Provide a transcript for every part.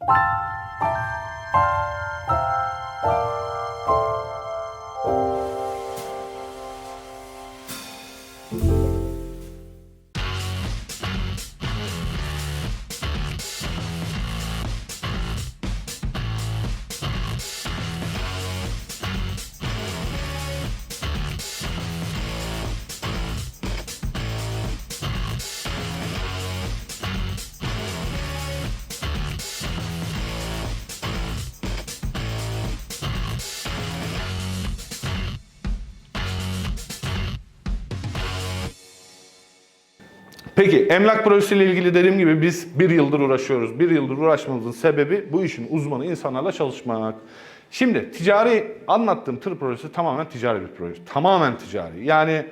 you Peki emlak projesiyle ilgili dediğim gibi biz bir yıldır uğraşıyoruz. Bir yıldır uğraşmamızın sebebi bu işin uzmanı insanlarla çalışmak. Şimdi ticari anlattığım tır projesi tamamen ticari bir proje. Tamamen ticari. Yani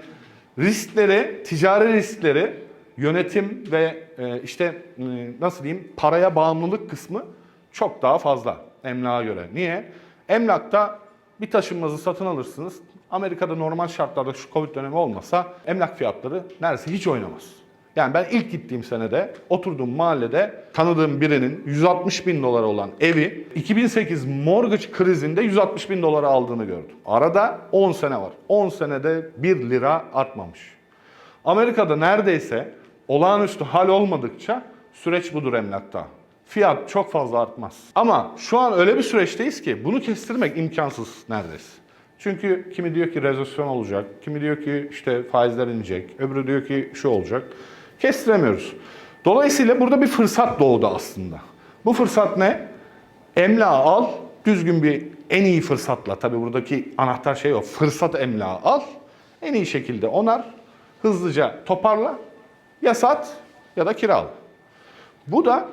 riskleri, ticari riskleri yönetim ve e, işte e, nasıl diyeyim paraya bağımlılık kısmı çok daha fazla emlağa göre. Niye? Emlakta bir taşınmazı satın alırsınız. Amerika'da normal şartlarda şu Covid dönemi olmasa emlak fiyatları neredeyse hiç oynamaz. Yani ben ilk gittiğim senede oturduğum mahallede tanıdığım birinin 160 bin dolara olan evi 2008 mortgage krizinde 160 bin dolara aldığını gördüm. Arada 10 sene var. 10 senede 1 lira artmamış. Amerika'da neredeyse olağanüstü hal olmadıkça süreç budur emlakta. Fiyat çok fazla artmaz. Ama şu an öyle bir süreçteyiz ki bunu kestirmek imkansız neredeyse. Çünkü kimi diyor ki rezesyon olacak, kimi diyor ki işte faizler inecek, öbürü diyor ki şu olacak. Kestiremiyoruz. Dolayısıyla burada bir fırsat doğdu aslında. Bu fırsat ne? Emlağı al, düzgün bir en iyi fırsatla tabii buradaki anahtar şey o. Fırsat emlağı al, en iyi şekilde onar, hızlıca toparla, ya sat ya da kirala. Bu da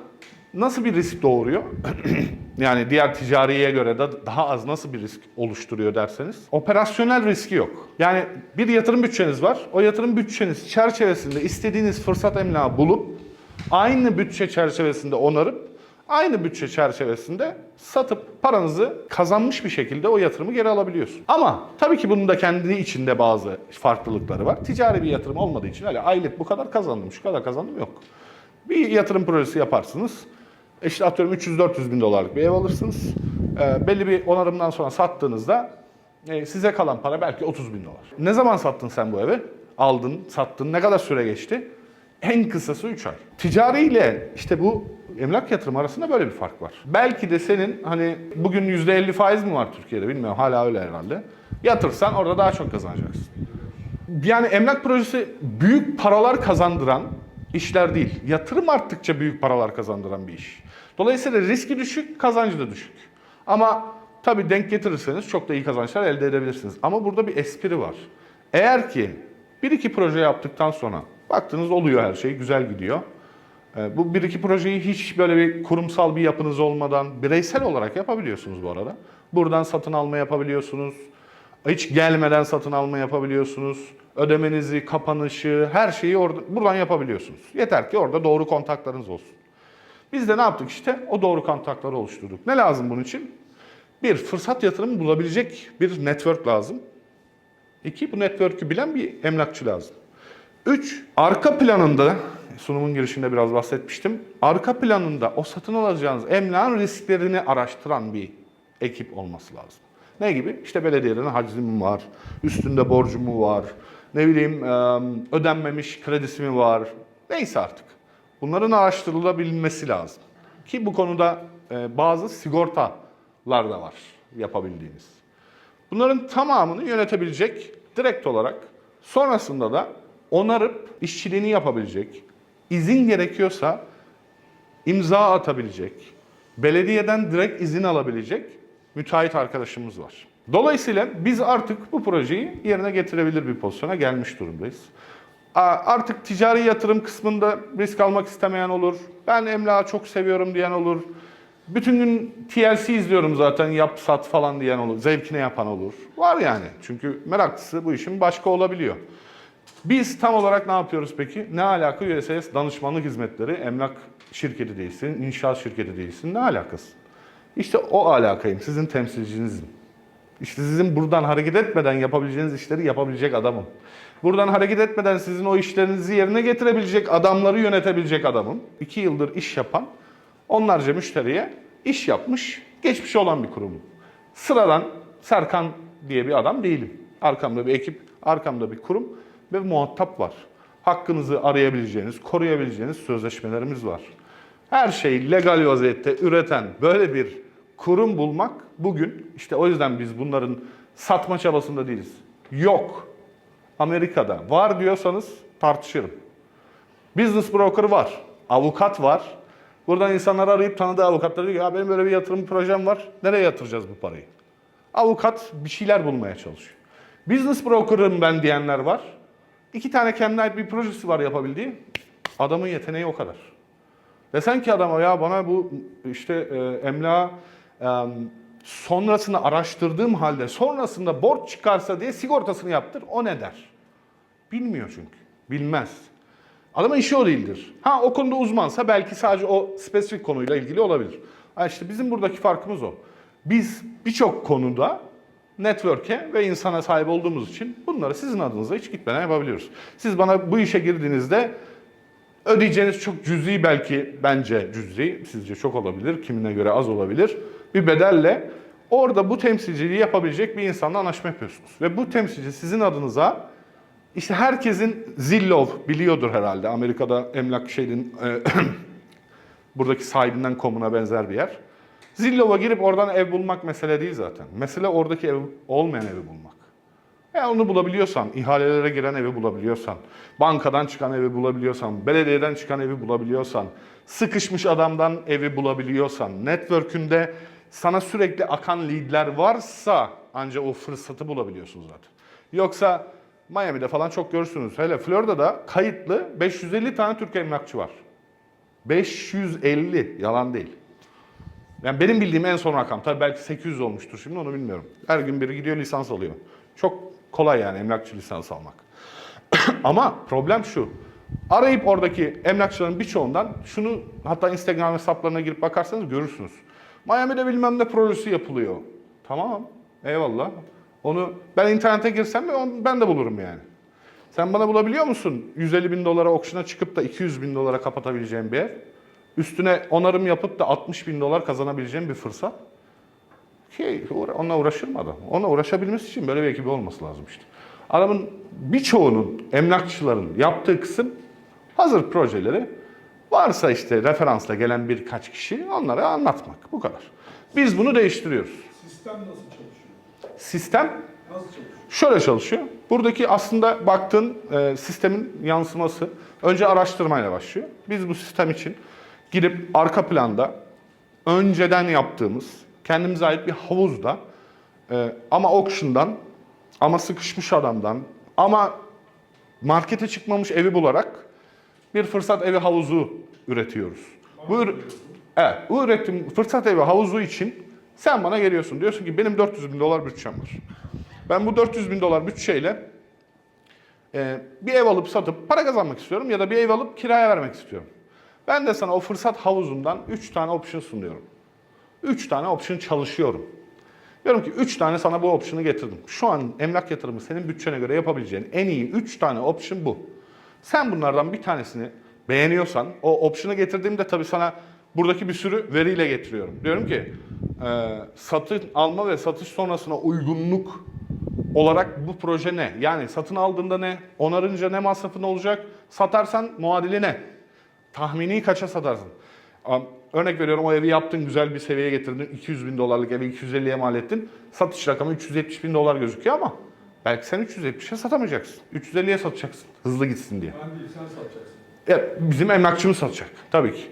nasıl bir risk doğuruyor? yani diğer ticariye göre de daha az nasıl bir risk oluşturuyor derseniz. Operasyonel riski yok. Yani bir yatırım bütçeniz var. O yatırım bütçeniz çerçevesinde istediğiniz fırsat emlağı bulup aynı bütçe çerçevesinde onarıp aynı bütçe çerçevesinde satıp paranızı kazanmış bir şekilde o yatırımı geri alabiliyorsun. Ama tabii ki bunun da kendi içinde bazı farklılıkları var. Ticari bir yatırım olmadığı için öyle aylık bu kadar kazandım, şu kadar kazandım yok. Bir yatırım projesi yaparsınız. İşte atıyorum 300-400 bin dolarlık bir ev alırsınız. Ee, belli bir onarımdan sonra sattığınızda e, size kalan para belki 30 bin dolar. Ne zaman sattın sen bu evi? Aldın, sattın. Ne kadar süre geçti? En kısası 3 ay. Ticari ile işte bu emlak yatırım arasında böyle bir fark var. Belki de senin hani bugün %50 faiz mi var Türkiye'de bilmiyorum hala öyle herhalde. Yatırsan orada daha çok kazanacaksın. Yani emlak projesi büyük paralar kazandıran işler değil. Yatırım arttıkça büyük paralar kazandıran bir iş. Dolayısıyla riski düşük, kazancı da düşük. Ama tabii denk getirirseniz çok da iyi kazançlar elde edebilirsiniz. Ama burada bir espri var. Eğer ki bir iki proje yaptıktan sonra baktınız oluyor her şey, güzel gidiyor. Ee, Bu bir iki projeyi hiç böyle bir kurumsal bir yapınız olmadan bireysel olarak yapabiliyorsunuz bu arada. Buradan satın alma yapabiliyorsunuz. Hiç gelmeden satın alma yapabiliyorsunuz. Ödemenizi, kapanışı, her şeyi orada, buradan yapabiliyorsunuz. Yeter ki orada doğru kontaklarınız olsun. Biz de ne yaptık işte? O doğru kontakları oluşturduk. Ne lazım bunun için? Bir, fırsat yatırımı bulabilecek bir network lazım. İki, bu network'ü bilen bir emlakçı lazım. Üç, arka planında, sunumun girişinde biraz bahsetmiştim. Arka planında o satın alacağınız emlakın risklerini araştıran bir ekip olması lazım. Ne gibi? İşte belediyelerin haczi mi var, üstünde borcu mu var, ne bileyim ödenmemiş kredisi mi var, neyse artık. Bunların araştırılabilmesi lazım. Ki bu konuda e, bazı sigortalar da var yapabildiğimiz. Bunların tamamını yönetebilecek direkt olarak sonrasında da onarıp işçiliğini yapabilecek, izin gerekiyorsa imza atabilecek, belediyeden direkt izin alabilecek müteahhit arkadaşımız var. Dolayısıyla biz artık bu projeyi yerine getirebilir bir pozisyona gelmiş durumdayız. Artık ticari yatırım kısmında risk almak istemeyen olur. Ben emlakı çok seviyorum diyen olur. Bütün gün TLC izliyorum zaten yap sat falan diyen olur. Zevkine yapan olur. Var yani. Çünkü meraklısı bu işin başka olabiliyor. Biz tam olarak ne yapıyoruz peki? Ne alaka USS danışmanlık hizmetleri, emlak şirketi değilsin, inşaat şirketi değilsin. Ne alakası? İşte o alakayım, sizin temsilcinizim. İşte sizin buradan hareket etmeden yapabileceğiniz işleri yapabilecek adamım. Buradan hareket etmeden sizin o işlerinizi yerine getirebilecek adamları yönetebilecek adamım. İki yıldır iş yapan, onlarca müşteriye iş yapmış, geçmiş olan bir kurum. Sıradan Serkan diye bir adam değilim. Arkamda bir ekip, arkamda bir kurum ve muhatap var. Hakkınızı arayabileceğiniz, koruyabileceğiniz sözleşmelerimiz var. Her şeyi legal vaziyette üreten böyle bir kurum bulmak bugün işte o yüzden biz bunların satma çabasında değiliz. Yok. Amerika'da var diyorsanız tartışırım. Business broker var. Avukat var. Buradan insanlar arayıp tanıdığı avukatları diyor ya benim böyle bir yatırım projem var. Nereye yatıracağız bu parayı? Avukat bir şeyler bulmaya çalışıyor. Business broker'ım ben diyenler var. İki tane kendine ait bir projesi var yapabildiği. Adamın yeteneği o kadar. Desen ki adama ya bana bu işte e, emlak e, sonrasını araştırdığım halde sonrasında borç çıkarsa diye sigortasını yaptır. O ne der? Bilmiyor çünkü. Bilmez. Adamın işi o değildir. Ha o konuda uzmansa belki sadece o spesifik konuyla ilgili olabilir. Ha işte bizim buradaki farkımız o. Biz birçok konuda network'e ve insana sahip olduğumuz için bunları sizin adınıza hiç gitmeden yapabiliyoruz. Siz bana bu işe girdiğinizde ödeyeceğiniz çok cüzi belki bence cüzi, sizce çok olabilir, kimine göre az olabilir. Bir bedelle orada bu temsilciliği yapabilecek bir insanla anlaşma yapıyorsunuz. Ve bu temsilci sizin adınıza işte herkesin Zillow biliyordur herhalde. Amerika'da emlak şeyin e, buradaki sahibinden komuna benzer bir yer. Zillow'a girip oradan ev bulmak mesele değil zaten. Mesele oradaki ev olmayan evi bulmak. E onu bulabiliyorsan, ihalelere giren evi bulabiliyorsan, bankadan çıkan evi bulabiliyorsan, belediyeden çıkan evi bulabiliyorsan, sıkışmış adamdan evi bulabiliyorsan, network'ünde sana sürekli akan leadler varsa ancak o fırsatı bulabiliyorsun zaten. Yoksa Miami'de falan çok görürsünüz. Hele Florida'da kayıtlı 550 tane Türk emlakçı var. 550, yalan değil. Yani benim bildiğim en son rakam. Tabii belki 800 olmuştur şimdi onu bilmiyorum. Her gün biri gidiyor lisans alıyor. Çok kolay yani emlakçı lisans almak. Ama problem şu. Arayıp oradaki emlakçıların birçoğundan şunu hatta Instagram hesaplarına girip bakarsanız görürsünüz. Miami'de bilmem ne projesi yapılıyor. Tamam. Eyvallah. Onu ben internete girsem ben de bulurum yani. Sen bana bulabiliyor musun 150 bin dolara auction'a çıkıp da 200 bin dolara kapatabileceğim bir ev? Üstüne onarım yapıp da 60 bin dolar kazanabileceğim bir fırsat. Ki onunla uğraşır mı adam? Onunla uğraşabilmesi için böyle bir ekibi olması lazım işte. Adamın birçoğunun, emlakçıların yaptığı kısım hazır projeleri varsa işte referansla gelen birkaç kişi onlara anlatmak. Bu kadar. Biz bunu değiştiriyoruz. Sistem nasıl çalışıyor? Sistem? Şöyle çalışıyor. Buradaki aslında baktığın e, sistemin yansıması önce araştırmayla başlıyor. Biz bu sistem için girip arka planda önceden yaptığımız kendimize ait bir havuzda e, ama auction'dan ama sıkışmış adamdan ama markete çıkmamış evi bularak bir fırsat evi havuzu üretiyoruz. Bu Evet, bu üretim fırsat evi havuzu için sen bana geliyorsun. Diyorsun ki benim 400 bin dolar bütçem var. Ben bu 400 bin dolar bütçeyle e, bir ev alıp satıp para kazanmak istiyorum ya da bir ev alıp kiraya vermek istiyorum. Ben de sana o fırsat havuzundan 3 tane option sunuyorum. 3 tane option çalışıyorum. Diyorum ki 3 tane sana bu option'ı getirdim. Şu an emlak yatırımı senin bütçene göre yapabileceğin en iyi 3 tane option bu. Sen bunlardan bir tanesini beğeniyorsan o option'ı getirdiğimde tabii sana buradaki bir sürü veriyle getiriyorum. Diyorum ki e, satın alma ve satış sonrasına uygunluk olarak bu proje ne? Yani satın aldığında ne? Onarınca ne masrafın olacak? Satarsan muadili ne? Tahmini kaça satarsın? Örnek veriyorum o evi yaptın, güzel bir seviyeye getirdin. 200 bin dolarlık evi 250'ye mal ettin. Satış rakamı 370 bin dolar gözüküyor ama belki sen 370'e satamayacaksın. 350'ye satacaksın. Hızlı gitsin diye. Ben değil, sen satacaksın. Evet, bizim emlakçımız satacak tabii ki.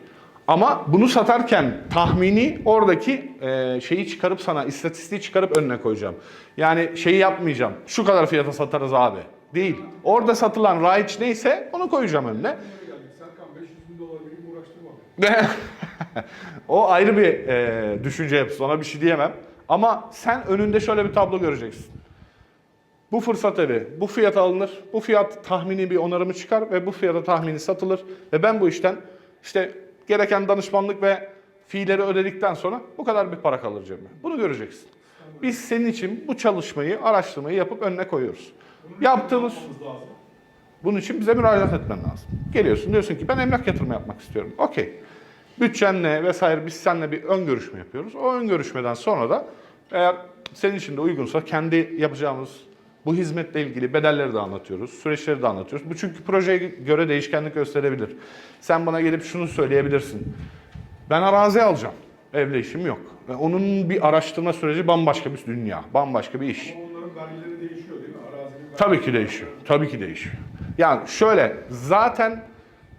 Ama bunu satarken tahmini oradaki e, şeyi çıkarıp sana, istatistiği çıkarıp önüne koyacağım. Yani şeyi yapmayacağım. Şu kadar fiyata satarız abi. Değil. Orada satılan raiç neyse onu koyacağım önüne. Nereye geldik? Serkan 500 bin dolar verip uğraştırma. o ayrı bir e, düşünce yapısı. Ona bir şey diyemem. Ama sen önünde şöyle bir tablo göreceksin. Bu fırsat evi bu fiyat alınır. Bu fiyat tahmini bir onarımı çıkar ve bu fiyata tahmini satılır. Ve ben bu işten işte gereken danışmanlık ve fiilleri ödedikten sonra bu kadar bir para kalır cebime. Bunu göreceksin. Biz senin için bu çalışmayı, araştırmayı yapıp önüne koyuyoruz. Yaptığımız Yapmamız lazım. bunun için bize müracaat etmen lazım. Geliyorsun diyorsun ki ben emlak yatırımı yapmak istiyorum. Okey. Bütçen ne vesaire biz seninle bir ön görüşme yapıyoruz. O ön görüşmeden sonra da eğer senin için de uygunsa kendi yapacağımız bu hizmetle ilgili bedelleri de anlatıyoruz, süreçleri de anlatıyoruz. Bu çünkü projeye göre değişkenlik gösterebilir. Sen bana gelip şunu söyleyebilirsin. Ben arazi alacağım. Evle işim yok. Ve onun bir araştırma süreci bambaşka bir dünya, bambaşka bir iş. Ama onların vergileri değişiyor değil mi? Arazinin. Tabii ki değişiyor. Tabii ki değişiyor. Yani şöyle zaten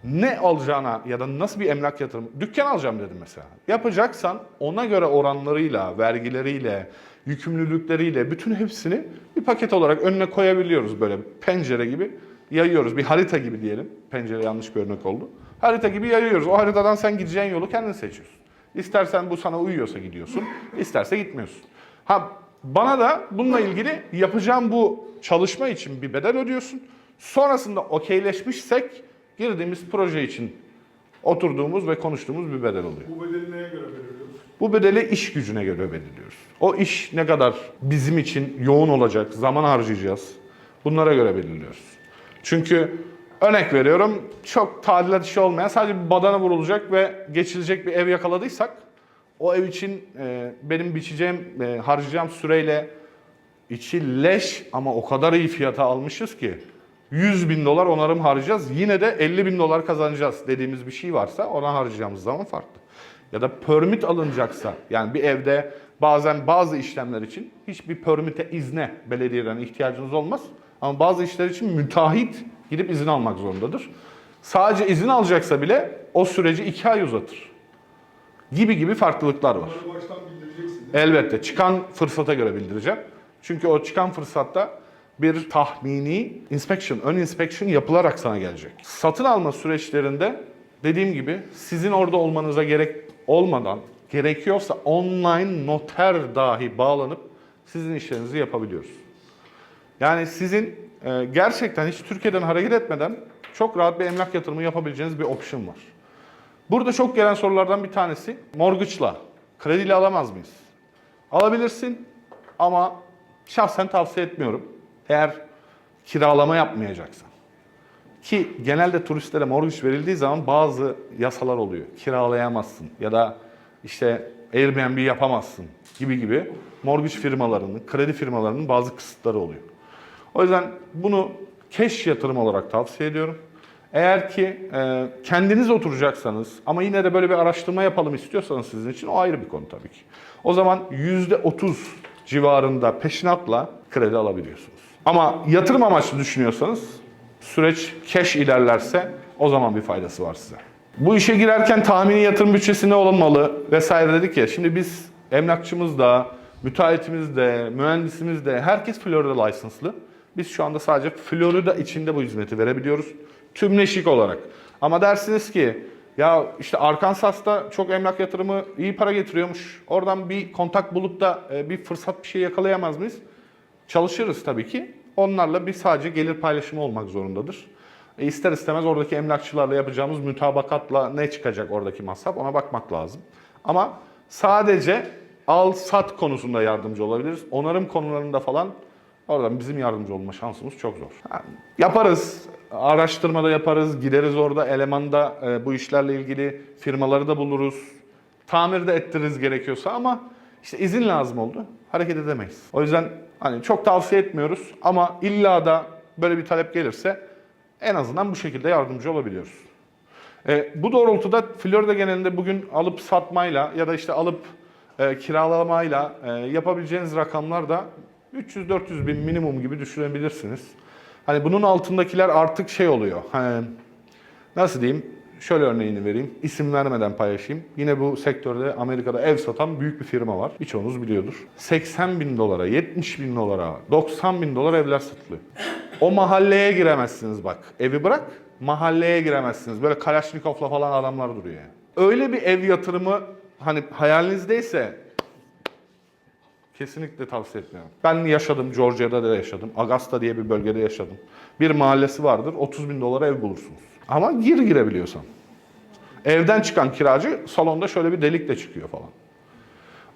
ne alacağına ya da nasıl bir emlak yatırım dükkan alacağım dedim mesela. Yapacaksan ona göre oranlarıyla, vergileriyle, yükümlülükleriyle bütün hepsini bir paket olarak önüne koyabiliyoruz böyle pencere gibi yayıyoruz. Bir harita gibi diyelim. Pencere yanlış bir örnek oldu. Harita gibi yayıyoruz. O haritadan sen gideceğin yolu kendin seçiyorsun. İstersen bu sana uyuyorsa gidiyorsun, isterse gitmiyorsun. Ha bana da bununla ilgili yapacağım bu çalışma için bir bedel ödüyorsun. Sonrasında okeyleşmişsek girdiğimiz proje için oturduğumuz ve konuştuğumuz bir bedel oluyor. Bu bedeli neye göre belirliyoruz? Bu bedeli iş gücüne göre belirliyoruz. O iş ne kadar bizim için yoğun olacak, zaman harcayacağız. Bunlara göre belirliyoruz. Çünkü örnek veriyorum çok tadilat işi olmayan sadece bir badana vurulacak ve geçilecek bir ev yakaladıysak o ev için e, benim biçeceğim, e, harcayacağım süreyle içi leş ama o kadar iyi fiyata almışız ki 100 bin dolar onarım harcayacağız. Yine de 50 bin dolar kazanacağız dediğimiz bir şey varsa ona harcayacağımız zaman farklı. Ya da permit alınacaksa yani bir evde bazen bazı işlemler için hiçbir permite izne belediyeden ihtiyacınız olmaz. Ama bazı işler için müteahhit gidip izin almak zorundadır. Sadece izin alacaksa bile o süreci iki ay uzatır. Gibi gibi farklılıklar var. Elbette çıkan fırsata göre bildireceğim. Çünkü o çıkan fırsatta bir tahmini inspection, ön inspection yapılarak sana gelecek. Satın alma süreçlerinde dediğim gibi sizin orada olmanıza gerek olmadan gerekiyorsa online noter dahi bağlanıp sizin işlerinizi yapabiliyoruz. Yani sizin e, gerçekten hiç Türkiye'den hareket etmeden çok rahat bir emlak yatırımı yapabileceğiniz bir option var. Burada çok gelen sorulardan bir tanesi mortgage'la, krediyle alamaz mıyız? Alabilirsin ama şahsen tavsiye etmiyorum. Eğer kiralama yapmayacaksan. Ki genelde turistlere mortgage verildiği zaman bazı yasalar oluyor. Kiralayamazsın ya da işte Airbnb yapamazsın gibi gibi mortgage firmalarının, kredi firmalarının bazı kısıtları oluyor. O yüzden bunu cash yatırım olarak tavsiye ediyorum. Eğer ki e, kendiniz oturacaksanız ama yine de böyle bir araştırma yapalım istiyorsanız sizin için o ayrı bir konu tabii ki. O zaman %30 civarında peşinatla kredi alabiliyorsunuz. Ama yatırım amaçlı düşünüyorsanız süreç cash ilerlerse o zaman bir faydası var size. Bu işe girerken tahmini yatırım bütçesi ne olmalı vesaire dedik ya. Şimdi biz emlakçımız da, müteahhitimiz de, mühendisimiz de herkes Florida lisanslı. Biz şu anda sadece Florida içinde bu hizmeti verebiliyoruz. Tümleşik olarak. Ama dersiniz ki ya işte Arkansas'ta çok emlak yatırımı iyi para getiriyormuş. Oradan bir kontak bulup da e, bir fırsat bir şey yakalayamaz mıyız? Çalışırız tabii ki. Onlarla bir sadece gelir paylaşımı olmak zorundadır. E ister istemez oradaki emlakçılarla yapacağımız mütabakatla ne çıkacak oradaki masraf ona bakmak lazım. Ama sadece al sat konusunda yardımcı olabiliriz. Onarım konularında falan oradan bizim yardımcı olma şansımız çok zor. Ha, yaparız. Araştırmada yaparız. Gideriz orada elemanda e, bu işlerle ilgili firmaları da buluruz. Tamir de ettiririz gerekiyorsa ama işte izin lazım oldu. Hareket edemeyiz. O yüzden hani çok tavsiye etmiyoruz ama illa da böyle bir talep gelirse en azından bu şekilde yardımcı olabiliyoruz. E, bu doğrultuda Florida genelinde bugün alıp satmayla ya da işte alıp e, kiralamayla e, yapabileceğiniz rakamlar da 300-400 bin minimum gibi düşünebilirsiniz. Hani bunun altındakiler artık şey oluyor. Hani nasıl diyeyim? Şöyle örneğini vereyim. İsim vermeden paylaşayım. Yine bu sektörde Amerika'da ev satan büyük bir firma var. Birçoğunuz biliyordur. 80 bin dolara, 70 bin dolara, 90 bin dolar evler satılıyor. O mahalleye giremezsiniz bak. Evi bırak, mahalleye giremezsiniz. Böyle Kalaşnikov'la falan adamlar duruyor yani. Öyle bir ev yatırımı hani hayalinizdeyse Kesinlikle tavsiye etmiyorum. Ben yaşadım, Georgia'da da yaşadım. Augusta diye bir bölgede yaşadım. Bir mahallesi vardır, 30 bin dolara ev bulursunuz. Ama gir girebiliyorsan. Evden çıkan kiracı salonda şöyle bir delikle çıkıyor falan.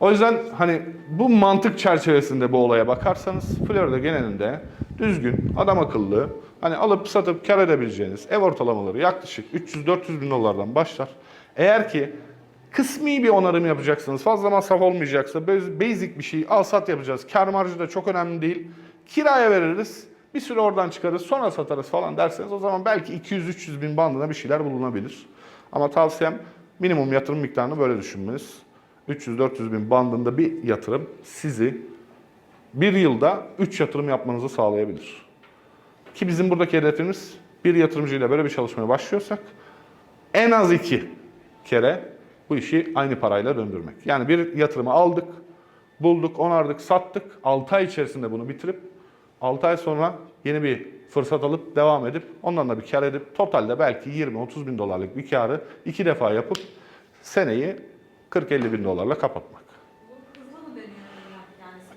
O yüzden hani bu mantık çerçevesinde bu olaya bakarsanız Florida genelinde düzgün, adam akıllı, hani alıp satıp kar edebileceğiniz ev ortalamaları yaklaşık 300-400 bin dolardan başlar. Eğer ki Kısmi bir onarım yapacaksınız. Fazla masraf olmayacaksa basic bir şey al sat yapacağız. Kar marjı da çok önemli değil. Kiraya veririz. Bir süre oradan çıkarız sonra satarız falan derseniz o zaman belki 200-300 bin bandına bir şeyler bulunabilir. Ama tavsiyem minimum yatırım miktarını böyle düşünmeniz. 300-400 bin bandında bir yatırım sizi bir yılda 3 yatırım yapmanızı sağlayabilir. Ki bizim buradaki hedefimiz bir yatırımcıyla böyle bir çalışmaya başlıyorsak en az iki kere bu işi aynı parayla döndürmek. Yani bir yatırımı aldık, bulduk, onardık, sattık. 6 ay içerisinde bunu bitirip 6 ay sonra yeni bir fırsat alıp devam edip ondan da bir kar edip totalde belki 20-30 bin dolarlık bir karı iki defa yapıp seneyi 40-50 bin dolarla kapatmak.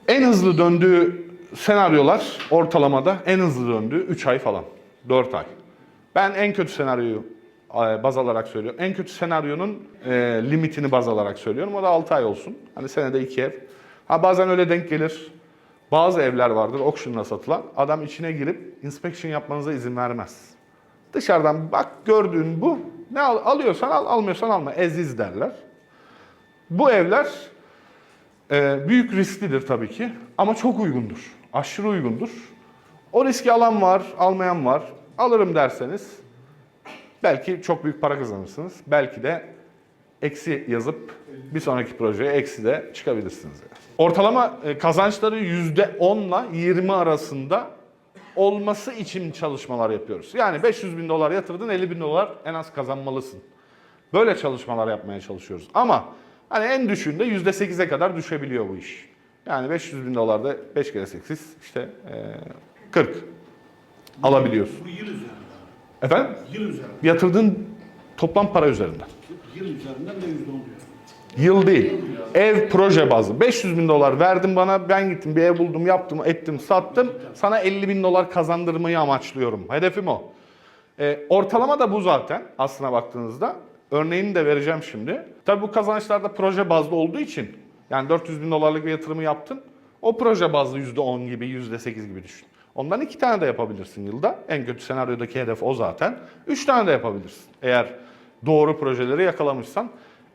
En hızlı döndüğü senaryolar ortalamada en hızlı döndüğü 3 ay falan. 4 ay. Ben en kötü senaryoyu e, baz alarak söylüyorum. En kötü senaryonun e, limitini baz alarak söylüyorum. O da 6 ay olsun. Hani senede 2 ev. Ha bazen öyle denk gelir. Bazı evler vardır auction'la satılan. Adam içine girip inspection yapmanıza izin vermez. Dışarıdan bak gördüğün bu. Ne al, alıyorsan al, almıyorsan alma. Eziz derler. Bu evler ee, büyük risklidir tabii ki ama çok uygundur. Aşırı uygundur. O riski alan var, almayan var. Alırım derseniz belki çok büyük para kazanırsınız. Belki de eksi yazıp bir sonraki projeye eksi de çıkabilirsiniz. yani. Ortalama e, kazançları %10 ile 20 arasında olması için çalışmalar yapıyoruz. Yani 500 bin dolar yatırdın 50 bin dolar en az kazanmalısın. Böyle çalışmalar yapmaya çalışıyoruz. Ama hani en düşüğünde %8'e kadar düşebiliyor bu iş. Yani 500 bin dolarda 5 kere 8 işte eee, 40 alabiliyorsun. Bu yıl üzerinden. Efendim? Yıl üzerinden. Yatırdığın toplam para üzerinden. Yıl üzerinden de yüzde on diyor. Yıl değil. Ev proje bazlı. 500 bin dolar verdin bana. Ben gittim bir ev buldum, yaptım, ettim, sattım. Sana 50 bin dolar kazandırmayı amaçlıyorum. Hedefim o. Ee, ortalama da bu zaten aslına baktığınızda. Örneğini de vereceğim şimdi. Tabii bu kazançlar da proje bazlı olduğu için. Yani 400 bin dolarlık bir yatırımı yaptın. O proje bazlı %10 gibi, %8 gibi düşün. Ondan iki tane de yapabilirsin yılda. En kötü senaryodaki hedef o zaten. Üç tane de yapabilirsin. Eğer doğru projeleri yakalamışsan.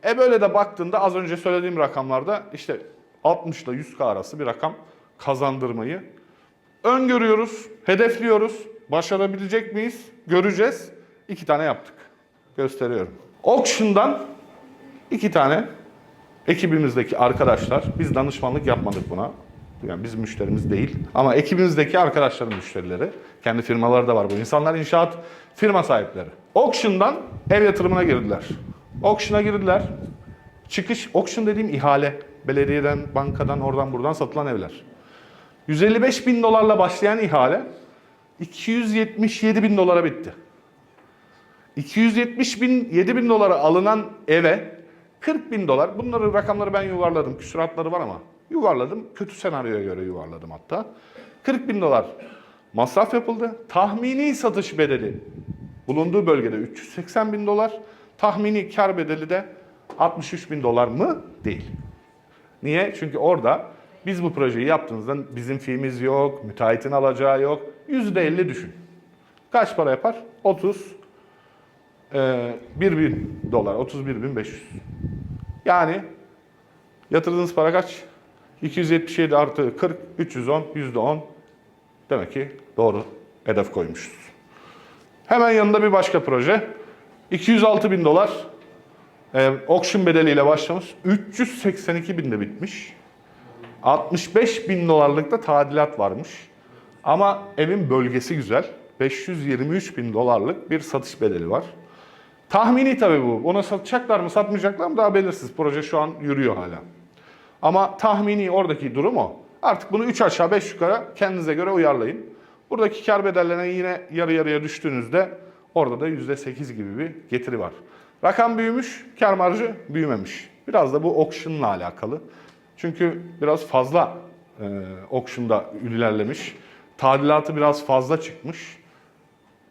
E böyle de baktığında az önce söylediğim rakamlarda işte 60 ile 100K arası bir rakam kazandırmayı öngörüyoruz, hedefliyoruz. Başarabilecek miyiz? Göreceğiz. İki tane yaptık. Gösteriyorum. Auction'dan iki tane ekibimizdeki arkadaşlar, biz danışmanlık yapmadık buna. Yani bizim müşterimiz değil. Ama ekibimizdeki arkadaşların müşterileri. Kendi firmaları da var bu. İnsanlar inşaat firma sahipleri. Auction'dan ev yatırımına girdiler. Auction'a girdiler. Çıkış, auction dediğim ihale. Belediyeden, bankadan, oradan buradan satılan evler. 155 bin dolarla başlayan ihale 277 bin dolara bitti. 270 bin, 7 bin dolara alınan eve 40 bin dolar, bunları rakamları ben yuvarladım, küsuratları var ama yuvarladım, kötü senaryoya göre yuvarladım hatta. 40 bin dolar masraf yapıldı. Tahmini satış bedeli bulunduğu bölgede 380 bin dolar, tahmini kar bedeli de 63 bin dolar mı? Değil. Niye? Çünkü orada biz bu projeyi yaptığımızda bizim fiimiz yok, müteahhitin alacağı yok. %50 düşün. Kaç para yapar? 30, e, 1 bin dolar, 31 bin 500. Yani yatırdığınız para kaç? 277 artı 40, 310, %10. Demek ki doğru hedef koymuşuz. Hemen yanında bir başka proje. 206 bin dolar e, auction bedeliyle başlamış. 382 binde bitmiş. 65 bin dolarlık da tadilat varmış. Ama evin bölgesi güzel. 523 bin dolarlık bir satış bedeli var. Tahmini tabii bu. Ona satacaklar mı satmayacaklar mı daha belirsiz. Proje şu an yürüyor hala. Ama tahmini oradaki durum o. Artık bunu 3 aşağı 5 yukarı kendinize göre uyarlayın. Buradaki kar bedellerine yine yarı yarıya düştüğünüzde orada da %8 gibi bir getiri var. Rakam büyümüş, kar marjı büyümemiş. Biraz da bu auction'la alakalı. Çünkü biraz fazla e, auction'da ilerlemiş. Tadilatı biraz fazla çıkmış.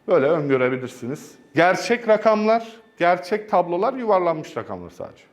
Böyle öngörebilirsiniz. Gerçek rakamlar, gerçek tablolar yuvarlanmış rakamlar sadece.